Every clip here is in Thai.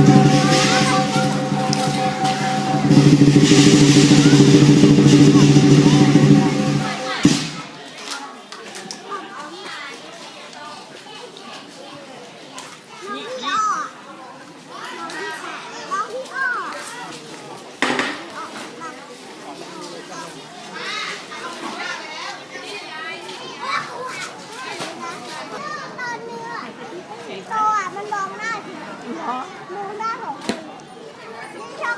นี่นี่ตัวอะมันมองหน้าสิ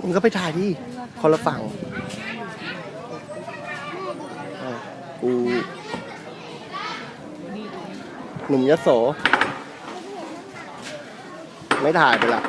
มึงก็ไปถ่ายดิคนละฝั่งอะกูหนุ่มยโส ไม่ถ่ายไปละ